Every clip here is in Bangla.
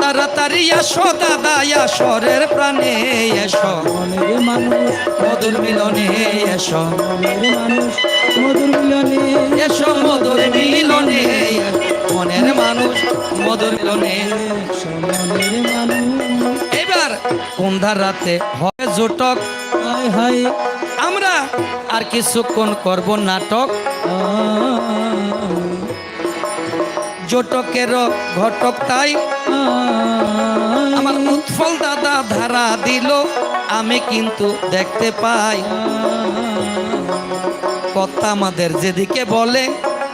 তাড়াতাড়ি এসো দাদা আসরের প্রাণে এসো। মনের মানুষ মধুর মিলনে এসো। মনের মানুষ মধুর মিলনে এসো মধুর মিলনে মনের মানুষ মধুর মিলনে এবার সন্ধ্যার রাতে হয় জোটক? হায় হায়। আমরা আর কিছুক্ষণ করব নাটক। জোটকের ঘটক তাই। আমার উৎফল দাদা ধারা দিল আমি কিন্তু দেখতে পাই। কথা আমাদের যেদিকে বলে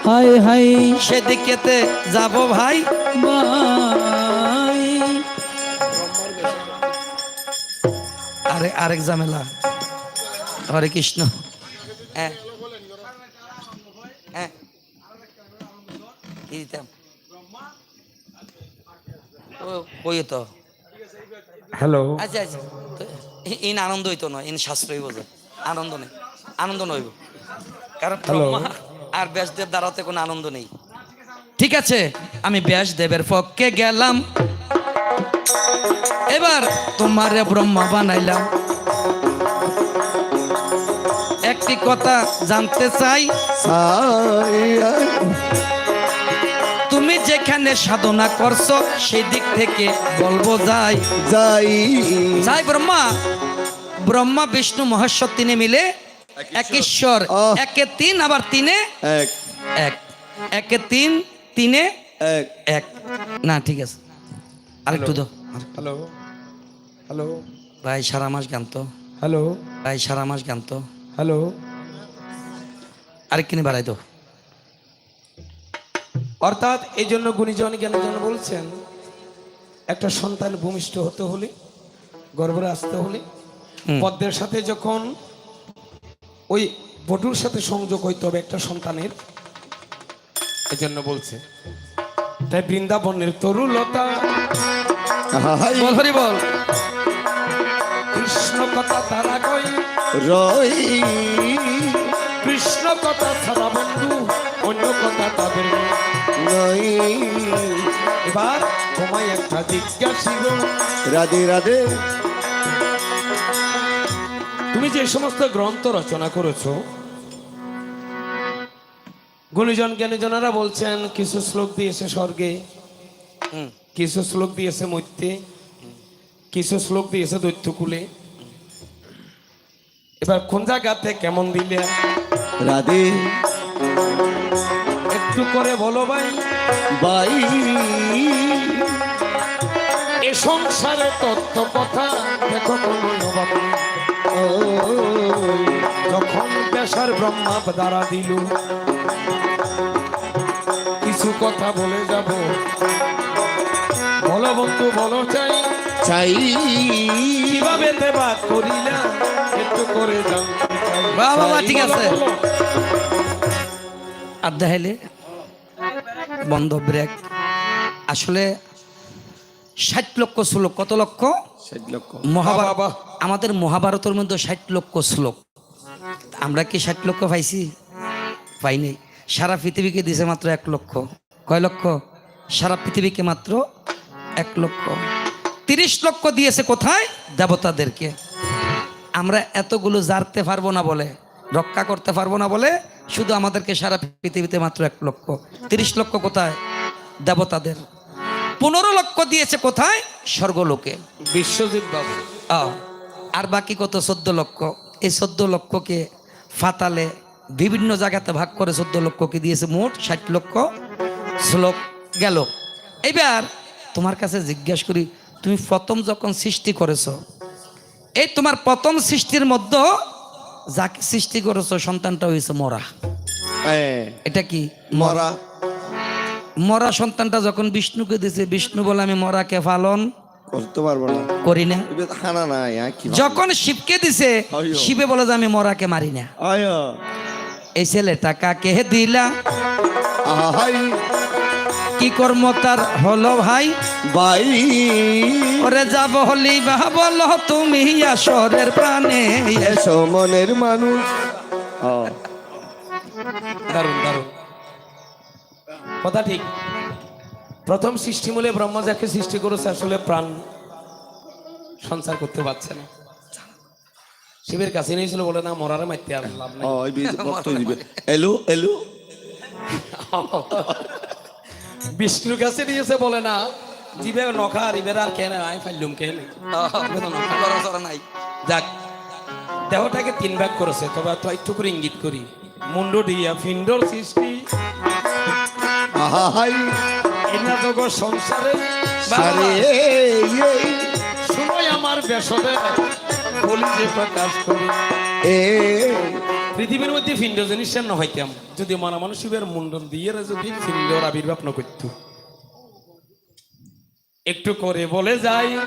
হায় হায় সেদিকেতে যাব ভাই। আরে আরেক ঝামেলা। হরে কৃষ্ণ। হ্যাঁ। হ্যাঁ। কি দিতাম? কই তো। হ্যালো। আচ্ছা আচ্ছা। ইন আনন্দ হইতো নয় ইন শাস্ত্রই বোঝে আনন্দ নেই আনন্দ নইব কারণ আর ব্যাসদেব দ্বারাতে কোনো আনন্দ নেই। ঠিক আছে আমি ব্যাসদেবের পক্ষে গেলাম। এবার তোমারে ব্রহ্মা বানাইলাম। একটি কথা জানতে চাই। যেখানে সাধনা করছ সেই দিক থেকে বলব যাই। যাই। যাই ব্রহ্মা। ব্রহ্মা বিষ্ণু মহেশ্বর তিনে মিলে এক ঈশ্বর একে তিন আবার তিনে এক। এক। একে তিন তিনে এক। এক। না ঠিক আছে। আরেকটু দাও। হ্যালো। হ্যালো। ভাই সারা মাস গান তো। হ্যালো। ভাই সারা মাস গান তো। হ্যালো। আরেক কিনে বাড়াই তো অর্থাৎ এই জন্য গুণীজন জ্ঞানজন বলছেন একটা সন্তান ভূমিষ্ঠ হতে হলে গর্ভরে আসতে হলে পদ্মের সাথে যখন ওই বটুর সাথে সংযোগ হইতে হবে একটা সন্তানের। এই জন্য বলছে। তাই বৃন্দাবনের তরুলতা। বল হরি বল। কৃষ্ণ কথা তারা কই রই। কৃষ্ণ কথা ছাড়া বন্ধু অন্য কথা তাদের নই এবার তোমায় একটা জিজ্ঞাসিব রাধে রাধে। তুমি যে সমস্ত গ্রন্থ রচনা করেছ গুণীজন জ্ঞানীজনেরা বলছেন কিছু শ্লোক দিয়েছে স্বর্গে কিছু শ্লোক দিয়েছে মৈত্যে কিছু শ্লোক দিয়েছে দৈত্যকুলে। এবার কোন জায়গাতে কেমন দিলে? রাধে। একটু করে বলো ভাই। বাই। এ সংসারে তত্ত্ব কথা দেখো কোনো অভাব যখন পেশার ব্রহ্মা দ্বারা দিল কিছু কথা বলে যাব। বলো বন্ধু বলো চাই। চাই। কীভাবে দেবা করিলা একটু করে জানতে চাই। বাহ, বাহ, বাহ, ঠিক আছে। আর দেখাইলে বন্ধ ব্রেক আসলে ষাট লক্ষ শ্লোক কত লক্ষ? ষাট লক্ষ। মহাভারত। আমাদের মহাভারতের মধ্যে ষাট লক্ষ শ্লোক। আমরা কি ষাট লক্ষ পাইছি? পাইনি। সারা পৃথিবীকে দিছে মাত্র এক লক্ষ। কয় লক্ষ? সারা পৃথিবীকে মাত্র এক লক্ষ। তিরিশ লক্ষ দিয়েছে কোথায়? দেবতাদেরকে। আমরা এতগুলো জানতে পারব না বলে রক্ষা করতে পারব না বলে শুধু আমাদেরকে সারা পৃথিবীতে মাত্র এক লক্ষ। তিরিশ লক্ষ কোথায়? দেবতাদের। পনেরো লক্ষ দিয়েছে কোথায়? স্বর্গলোকে। বিশ্বজিৎ বাবু। আর বাকি কত? চোদ্দ লক্ষ। এই চোদ্দ লক্ষকে ফাতালে বিভিন্ন জায়গাতে ভাগ করে চোদ্দ লক্ষকে দিয়েছে মোট ষাট লক্ষ শ্লোক গেল। এবার তোমার কাছে জিজ্ঞাসা করি তুমি প্রথম যখন সৃষ্টি করেছ এই তোমার প্রথম সৃষ্টির মধ্যে যাকে সৃষ্টি করেছ সন্তানটা হয়েছে মরা। এটা কি? মরা। মরা সন্তানটা যখন বিষ্ণুকে দিয়েছে বিষ্ণু বলে আমি মরাকে পালন করতে পারব না। করি না। নাই যখন শিবকে দিছে। শিবে বলে যে আমি মরাকে মারি না। এই ছেলেটা কাকে দিলা? কি কর্ম তার হলো ভাই? বাই ওরে যাব হলি বা বলো তুমি আসরের প্রাণে। এসো মনের মানুষ। দারুণ দারুণ। কথা ঠিক। প্রথম সৃষ্টিমূলে ব্রহ্মা যাকে সৃষ্টি করেছে আসলে প্রাণ সঞ্চার করতে পারছে না। শিবের কাছে নিয়েছিল বলে না মরারে মারতে আর লাভ নাই। এলো এলো। বিষ্ণুর কাছে নিয়েছে বলে না। জিবে নখা আর আর কেন আই ফাইলুম কেন নাই। যাক দেহটাকে তিন ভাগ করেছে তবে তো একটু করে ইঙ্গিত করি। মুন্ড দিয়া ফিন্ডর সৃষ্টি। আহা হাই এনা জগৎ সংসারে। সময় আমার বেসবে বলি যে প্রকাশ করি। এ পৃথিবীর মধ্যে ফিন্ড জিনিস না হইতাম যদি মনা মানুষের মুন্ডন দিয়ে যদি ফিন্ডর আবির্ভাব না করতো। একটু করে বলে যাই।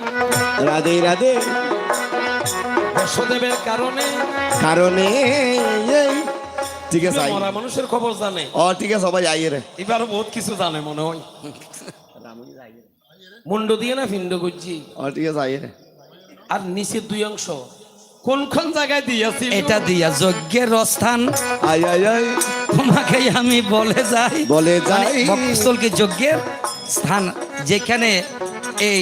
রাধে রাধে। বসদেবের কারণে। কারণে এই। ঠিক আছে। মরা মানুষের খবর জানে। ও ঠিক আছে সবাই আইয়ে রে। এবার বহুত কিছু জানে মনে হয়। মুন্ড দিয়ে না ফিন্ড করছি। ও ঠিক আছে আইয়ে রে। আর নিচের দুই অংশ। কোনখান জায়গায় দিয়েছি এটা দিয়া যজ্ঞের স্থান তোমাকে আমি বলে যাই। বলে যাই। বক্ষস্থলকে যজ্ঞের স্থান যেখানে এই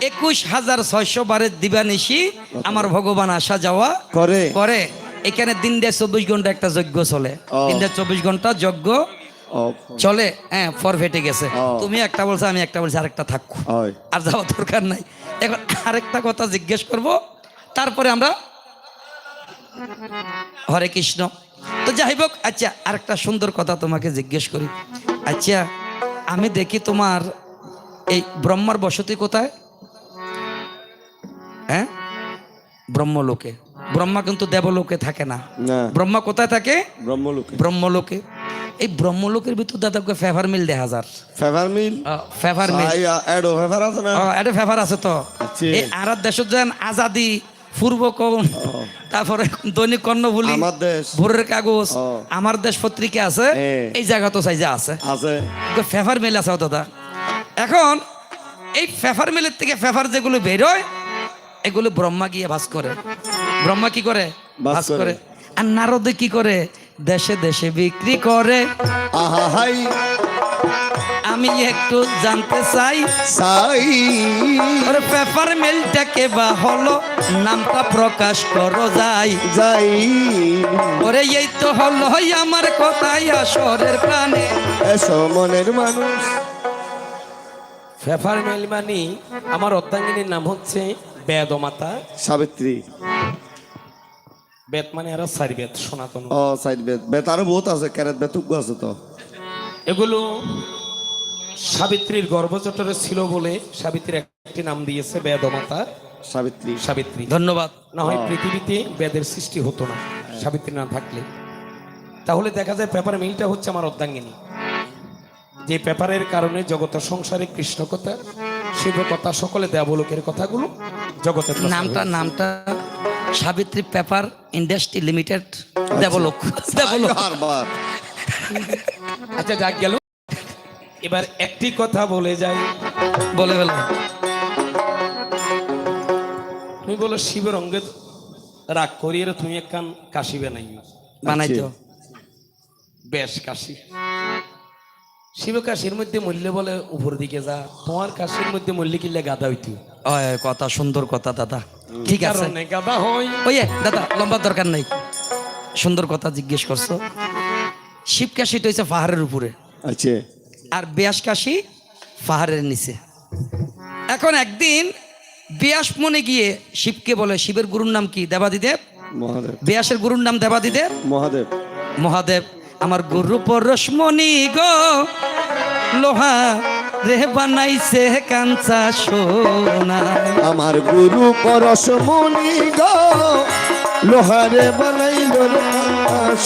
একুশ হাজার ছয়শো বারের দিবানিশি আমার ভগবান আসা যাওয়া করে। করে। এখানে দিন দিয়ে চব্বিশ ঘণ্টা একটা যজ্ঞ চলে। দিন দিয়ে চব্বিশ ঘণ্টা যজ্ঞ চলে। হ্যাঁ ফর ফেটে গেছে। তুমি একটা বলছো আমি একটা বলছি আরেকটা থাকো। ওই। আর যাওয়ার দরকার নাই। এখন আরেকটা কথা জিজ্ঞেস করব। তারপরে আমরা হরে কৃষ্ণ। তো যাই হোক আচ্ছা আরেকটা সুন্দর কথা তোমাকে জিজ্ঞেস করি। আচ্ছা আমি দেখি তোমার এই ব্রহ্মার বসতি কোথায়? হ্যাঁ? ব্রহ্মলোকে। ব্রহ্মা কিন্তু দেবলোকে থাকে না। ব্রহ্মা কোথায় থাকে? ব্রহ্মলোকে। ব্রহ্মলোকে। এই ব্রহ্মলোকের ভিতর দাদাকে ফেভার মিল দেখা যার ফেভার মিল ফেভার মিল এডো ফেভার আছে না? এটা ফেভার আছে তো। এই আরব দেশত যেন আজাদি পূর্ব তারপরে দৈনিক কর্ণভূলি ভোরের কাগজ আমার দেশ পত্রিকা আছে এই জায়গা তো চাই আছে। ফেভার মিল আছে দাদা। এখন এই ফেভার মিলের থেকে ফেভার যেগুলো বেরোয় এগুলো ব্রহ্মা গিয়ে ভাস করে। ব্রহ্মা কি করে? ভাস করে। করে। আর নারদে কি করে? দেশে দেশে বিক্রি করে। আহা হাই। আমি একটু জানতে চাই। চাই। ওরে পেপার মিলটাকে বা হলো? নামটা প্রকাশ করো যাই। যাই। ওরে এই তো হলো আমার কথাই আসরের প্রাণে। এসো মনের মানুষ। ফেফার মেলমানি আমার অর্ধাঙ্গিনীর নাম হচ্ছে বেদমাতা। সাবিত্রী। বেদ মানে আরও চারি বেদ সনাতন। ও সাইড বেত বেত আরও বহুত আছে ক্যারেট বেতুক আছে তো। এগুলো সাবিত্রীর গর্ভচটরে ছিল বলে সাবিত্রীর একটি নাম দিয়েছে বেদমাতা সাবিত্রী। সাবিত্রী। ধন্যবাদ। না হয় পৃথিবীতে বেদের সৃষ্টি হতো না সাবিত্রী না থাকলে। তাহলে দেখা যায় পেপার মিলটা হচ্ছে আমার অর্ধাঙ্গিনী যে পেপারের কারণে জগত সংসারে কৃষ্ণ কথা শিব কথা সকলে দেবলোকের কথাগুলো জগতের নামটা। নামটা সাবিত্রী পেপার ইন্ডাস্ট্রি লিমিটেড দেবলোক। দেবলোক। আচ্ছা যাক গেল। এবার একটি কথা বলে যাই। বলে গেল তুমি বলো শিবের অঙ্গে রাগ করিয়ে তুমি একখান কাশিবে নাই। বানাইতো বেশ কাশি। শিব কাশির মধ্যে মূল্য বলে উপর দিকে যা তোমার কাশির মধ্যে মূল্য কিনলে গাদা হইতো। কথা সুন্দর কথা দাদা। ঠিক আছে। কারণে গাদা হয় ওই দাদা লম্বা দরকার নাই। সুন্দর কথা জিজ্ঞেস করছ। শিব কাশিটা হচ্ছে পাহাড়ের উপরে। আছে আর ব্যাস কাশি পাহাড়ের নিচে। এখন একদিন ব্যাস মনে গিয়ে শিবকে বলে শিবের গুরুর নাম কি? দেবাদিদেব। মহাদেব। ব্যাসের গুরুর নাম দেবাদিদেব। মহাদেব। মহাদেব আমার গুরু পরশমণি গো লোহা রে বানাইছে কাঞ্চা সোনা। আমার গুরু পরশমণি গো লোহারে বানাইল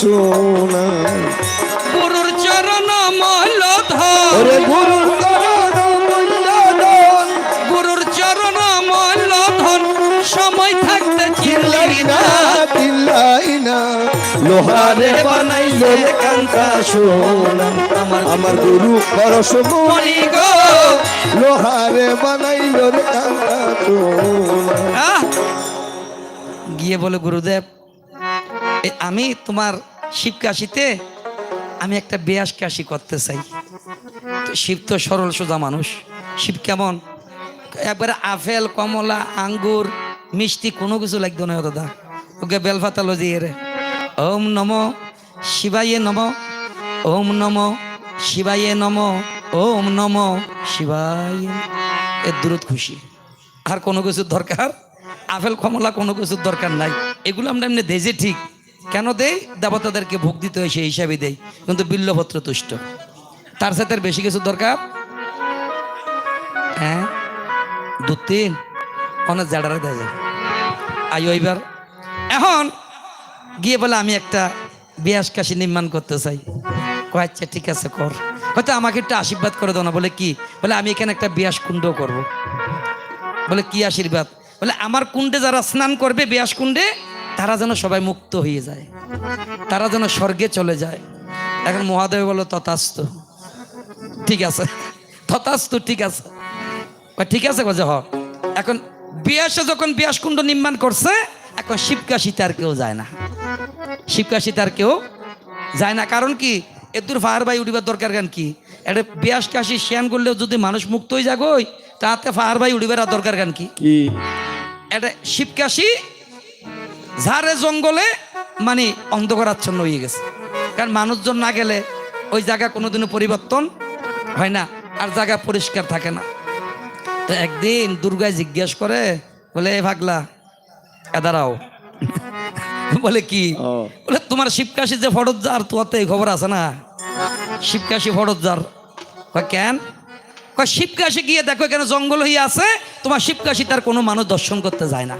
সোনা। গুরুর চরণ মল ওরে গুরু গুরুর চরণ মল ধন। সময় থাকতে চিল্লাই না চিল্লাই না। লোহারে বানাইল কান্তা সোনা। আমার গুরু পরশমণি মণি গো। লোহারে বানাইল কান্তা সোনা। গিয়ে বলে গুরুদেব আমি তোমার শিবকাশিতে আমি একটা বেয়াস কাশি করতে চাই। শিব তো সরল সোজা মানুষ। শিব কেমন? একবারে আপেল, কমলা, আঙ্গুর, মিষ্টি কোনো কিছু লাগতো না দাদা। ওকে বেলফাতা লজিয়ে রে। ওম নম শিবায়ে নম, ওম নম শিবায়ে নম, ওম নম শিবাই এর দূরত খুশি। আর কোনো কিছুর দরকার? আপেল, কমলা কোনো কিছুর দরকার নাই। এগুলো আমরা এমনি যে ঠিক। কেন দেই? দেবতাদেরকে ভোগ দিতে হয়, সেই হিসাবে দেই। কিন্তু বিল্লভত্র তুষ্ট। তার সাথে বেশি কিছু দরকার? হ্যাঁ? দু তিন? অনেক জাডারে দেয় যায়। আইও এবার এখন গিয়ে বলে, আমি একটা বিয়াস কাশি নির্মাণ করতে চাই। কয় আচ্ছা ঠিক আছে, কর। হয়তো আমাকে একটু আশীর্বাদ করে দাও না। বলে, কি? বলে, আমি এখানে একটা বিয়াস কুণ্ড করব। বলে, কি আশীর্বাদ? বলে, আমার কুণ্ডে যারা স্নান করবে বিয়াস কুণ্ডে তারা যেন সবাই মুক্ত হয়ে যায়। তারা যেন স্বর্গে চলে যায়। এখন মহাদেব বলো তথাস্ত। ঠিক আছে। তথাস্ত ঠিক আছে। ঠিক আছে বলছে হ এখন বিয়াসে যখন বিয়াস কুণ্ড নির্মাণ করছে এখন শিবকাশিতে আর কেউ যায় না। শিবকাশিতে আর কেউ যায় না। কারণ কি? এদুর ফায়ার বাই উঠিবার দরকার কেন কি? এটা বিয়াস কাশি শ্যান করলেও যদি মানুষ মুক্ত হয়ে যাগই তাতে ফায়ার বাই উঠিবার দরকার কেন কি? এটা শিবকাশি ঝাড়ে জঙ্গলে মানে অন্ধকারাচ্ছন্ন হয়ে গেছে। কারণ মানুষজন না গেলে ওই জায়গা কোনোদিনও পরিবর্তন হয় না আর জায়গা পরিষ্কার থাকে না। তো একদিন দুর্গায় জিজ্ঞেস করে বলে এ ভাগলা এ দাঁড়াও। বলে কি? বলে তোমার শিবকাশি যে ফরজ্জার তোমার তো এই খবর আছে না? শিবকাশি কয় কেন? শিবকাশি গিয়ে দেখো এখানে জঙ্গল হয়ে আছে তোমার শিবকাশি তার কোনো মানুষ দর্শন করতে যায় না।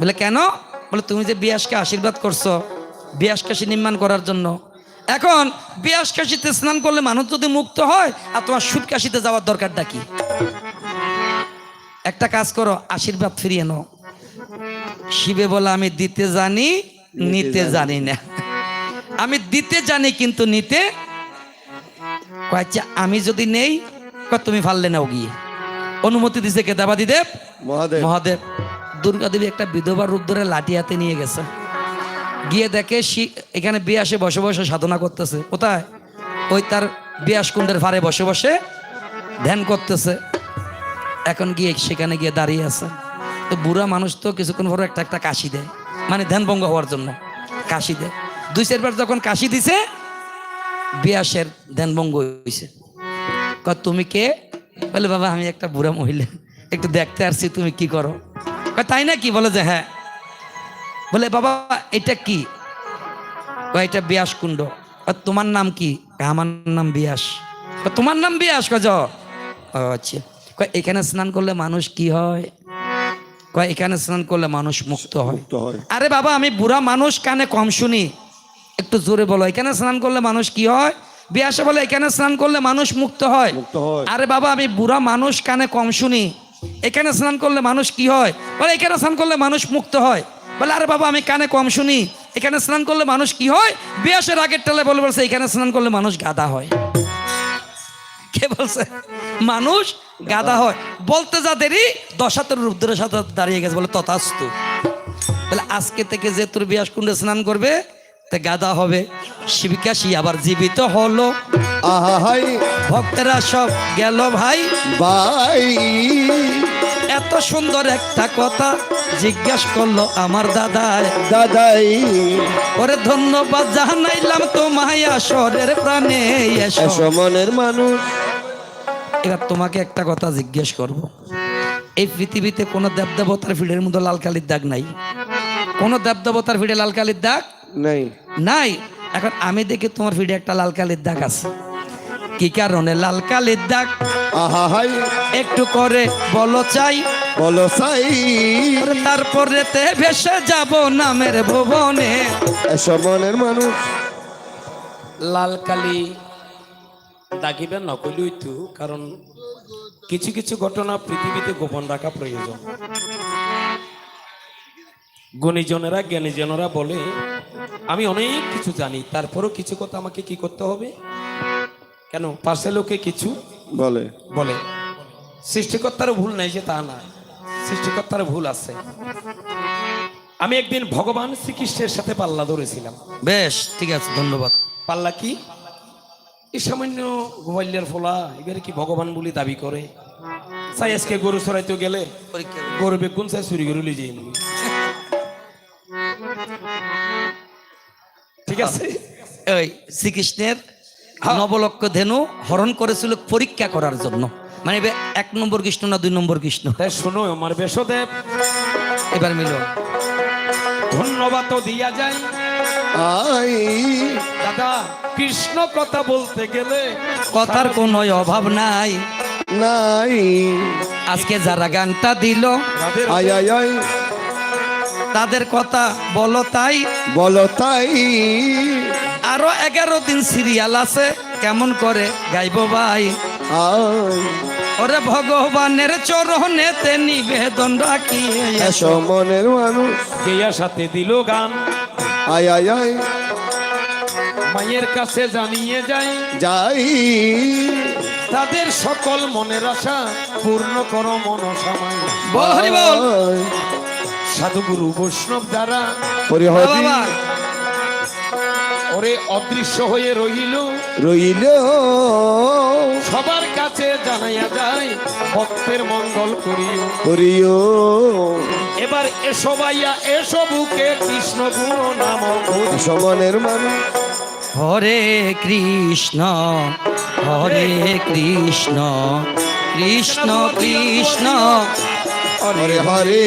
বলে কেন? বলে তুমি যে বিয়াসকে আশীর্বাদ করছ বিয়াস কাশি নির্মাণ করার জন্য। এখন বিয়াস কাশিতে স্নান করলে মানুষ যদি মুক্ত হয় আর তোমার সুদ কাশিতে যাওয়ার দরকার কি? একটা কাজ করো আশীর্বাদ ফিরিয়ে নাও। শিবে বলে আমি দিতে জানি নিতে জানি। না। আমি দিতে জানি কিন্তু নিতে কয়, আচ্ছা আমি যদি নেই তুমি ফাললে নাও গিয়ে? অনুমতি দিছে কে? দেবাদি দেব মহাদেব। মহাদেব। দুর্গা দেবী একটা বিধবার রূপ ধরে লাঠি হাতে নিয়ে গেছে। গিয়ে দেখে এখানে বিয়াসে বসে বসে সাধনা করতেছে। কোথায়? ওই তার বিয়াস কুণ্ডের ভারে বসে বসে ধ্যান করতেছে। এখন গিয়ে সেখানে গিয়ে দাঁড়িয়ে আছে। তো বুড়া মানুষ তো কিছুক্ষণ পর একটা একটা কাশি দেয়। মানে ধ্যান ভঙ্গ হওয়ার জন্য কাশি দেয়। দুই চারবার যখন কাশি দিছে, বিয়াসের ধ্যান ভঙ্গ হয়েছে তুমি কে? বলে, বাবা, আমি একটা বুড়া মহিলা। একটু দেখতে আসছি, তুমি কি করো? তাই না কি বলে যে হ্যাঁ। বলে বাবা এটা কি? এটা বিয়াস কুণ্ড। তোমার নাম কি? আমার নাম বিয়াস। তোমার নাম বিয়াস? কজ আচ্ছা। কয় এখানে স্নান করলে মানুষ কি হয়? কয় এখানে স্নান করলে মানুষ মুক্ত হয়। আরে বাবা আমি বুড়া মানুষ কানে কম শুনি। একটু জোরে বলো এখানে স্নান করলে মানুষ কি হয়? বিয়াসে বলে এখানে স্নান করলে মানুষ মুক্ত হয়। আরে বাবা আমি বুড়া মানুষ কানে কম শুনি। এখানে স্নান করলে মানুষ কি হয়? বলে, এখানে স্নান করলে মানুষ মুক্ত হয়। বলে, আরে বাবা, আমি কানে কম শুনি। এখানে স্নান করলে মানুষ কি হয়? বিয়াসের আগের টালে বলে বলছে, এখানে স্নান করলে মানুষ গাদা হয়। কে বলছে? মানুষ গাদা হয়। বলতে যা দেরি, দশাতের রুদ্রের সাথে দাঁড়িয়ে গেছে। বলে, তথাস্তু। বলে, আজকে থেকে যে তোর বিয়াস কুণ্ডে স্নান করবে গাদা হবে। শিবিকাশি আবার জীবিত হলো। আহা হাই। ভক্তরা সব গেল ভাই। বাই এত সুন্দর একটা কথা জিজ্ঞাস করল আমার দাদায় দাদাই। ওরে ধন্যবাদ জানাইলাম তোমায় আসরের প্রাণে মনের মানুষ। এবার তোমাকে একটা কথা জিজ্ঞেস করব। এই পৃথিবীতে কোনো দেবদেবতার ভিড়ের মধ্যে লাল কালির দাগ নাই? কোনো দেবদেবতার ভিড়ে লাল কালির দাগ? নাই। নাই? এখন আমি দেখি তোমার ভিডিও একটা লাল কালির দাগ আছে। কি কারণে লাল কালির দাগ? আহা হাই। একটু করে বলো চাই। বলো চাই। তারপরে তে ভেসে যাব নামের ভুবনে। এসো মনের মানুষ। লাল কালি দাগিবেন নকলি হইতু কারণ কিছু কিছু ঘটনা পৃথিবীতে গোপন রাখা প্রয়োজন। গুণীজনেরা জ্ঞানীজনেরা বলে আমি অনেক কিছু জানি তারপরও কিছু কথা আমাকে কি করতে হবে? কেন? পাশে লোকে কিছু বলে। বলে। সৃষ্টিকর্তারও ভুল নাই যে তা না সৃষ্টিকর্তারও ভুল আছে। আমি একদিন ভগবান শ্রীকৃষ্ণের সাথে পাল্লা ধরেছিলাম। বেশ ঠিক আছে ধন্যবাদ। পাল্লা কি? এই সামান্য গোয়ালিয়ার ফোলা এবারে কি ভগবান বলে দাবি করে? চাই আজকে গরু চড়াইতে গেলে পরীক্ষা। গরু বেগুন চাই চুরি করে লিয়ে যাই ঠিক আছে? ওই শ্রীকৃষ্ণের নবলক্ষ ধেনু হরণ করেছিল পরীক্ষা করার জন্য। মানে এক নম্বর কৃষ্ণ না দুই নম্বর কৃষ্ণ? শোনো আমার বেশদেব। এবার মিল। ধন্যবাদ তো দিয়া যায়। দাদা কৃষ্ণ কথা বলতে গেলে কথার কোনো অভাব নাই। নাই। আজকে যারা গানটা দিল আই আই। তাদের কথা বলো তাই। বলো তাই। আরও এগারো দিন সিরিয়াল আছে কেমন করে গাইব ভাই? ওরে ভগবানের চরণেতে নিবেদন রাখি এসো মনের মানুষ। গেয়া সাথে দিল গান। আই আই আই মায়ের কাছে জানিয়ে যায় যাই। তাদের সকল মনের আশা পূর্ণ করো মনসামায়। বল হরি বল। আই, সাধুগুরু বৈষ্ণব দ্বারা হরি। ও হরি ওরে অদৃশ্য হয়ে রহিল রইল। সবার কাছে জানাইয়া যায় ভক্তের মঙ্গল করিও। হরিও এবার এসো ভাইয়া এসো বুকে কৃষ্ণ গুণ নাম মনের মানুষ। হরে কৃষ্ণ হরে কৃষ্ণ কৃষ্ণ। কৃষ্ণ। হরে হরে।